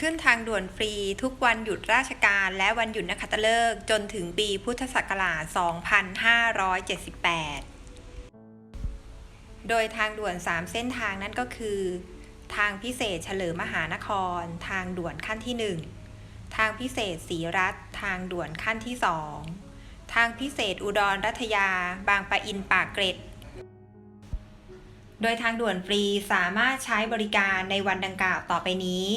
ขึ้นทางด่วนฟรีทุกวันหยุดราชการและวันหยุดนักขัตฤกษ์จนถึงปีพุทธศักราช 2578 โดยทางด่วน 3 เส้นทางนั่นก็คือ ทางพิเศษเฉลิมมหานคร ทางด่วนขั้นที่ 1 ทางพิเศษศรีรัฐ ทางด่วนขั้นที่ 2 ทางพิเศษอุดรรัตยา บางปะอินปากเกร็ดโดยทางด่วนฟรีสามารถใช้บริการในวันดังกล่าวต่อไปนี้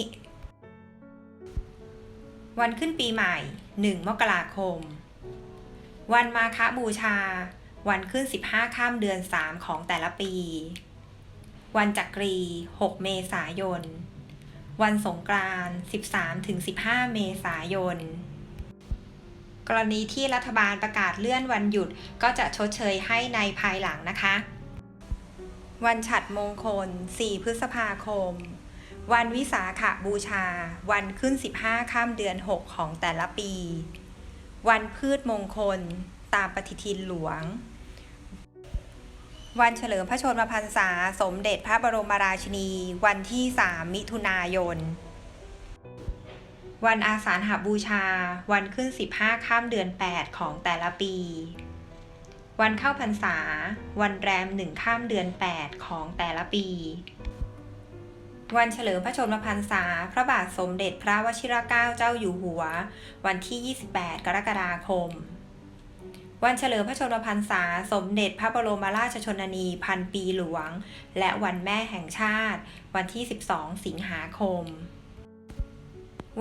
วันขึ้นปีใหม่ 1 มกราคม วันมาฆบูชา วันขึ้น 15 ข้ามเดือน 3 ของแต่ละปี วันจักรี 6 เมษายน วันสงกรานต์13-15 เมษายน กรณีที่รัฐบาลประกาศเลื่อนวันหยุดก็จะชดเชยให้ในภายหลังนะคะ วันฉัดมงคล 4 พฤษภาคม วันวิสาขบูชา วันขึ้น 15 ข้ามเดือน 6 ของแต่ละปี วันพืชมงคล ตามปฏิทินหลวง วันเฉลิมพระชนมพรรษา สมเด็จพระบรมราชินี วันที่ 3 มิถุนายน วันอาสาฬหบูชา วันขึ้น 15 ข้ามเดือน 8 ของแต่ละปี วันเข้าพรรษา วันแรมหนึ่งข้ามเดือน 8 ของแต่ละปี วันเฉลิมพระชนมพรรษา พระบาทสมเด็จพระวชิรเกล้าเจ้าอยู่หัว วันที่ 28 กรกฎาคม วันเฉลิมพระชนมพรรษา สมเด็จพระบรมราชชนนีพันปีหลวง และวันแม่แห่งชาติ วันที่ 12 สิงหาคม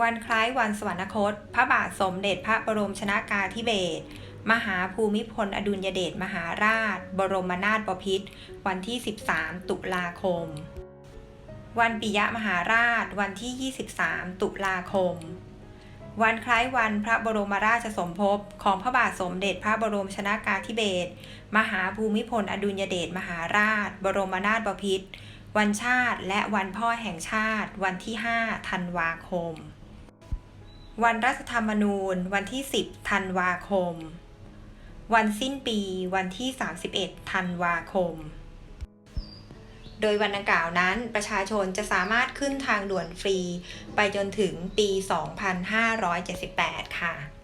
วันคล้ายวันสวรรคต พระบาทสมเด็จพระบรมชนากาธิเบศรมหาภูมิพลอดุลยเดชมหาราช บรมนาถบพิตรวันที่ 13 ตุลาคม วันปิยมหาราช วันที่ 23 ตุลาคม วันคล้ายวันพระบรมราชสมภพของพระบาทสมเด็จพระบรมชนากาธิเบศรมหาภูมิพลอดุลยเดชมหาราช บรมนาถบพิตรวันชาติและวันพ่อแห่งชาติ วันที่ 5 ธันวาคม วันรัฐธรรมนูญ วันที่ 10 ธันวาคม วันสิ้นปี วันที่ 31 ธันวาคม โดยวันดังกล่าวนั้นประชาชนจะสามารถขึ้นทางด่วนฟรี ไปจนถึงปี 2578 ค่ะ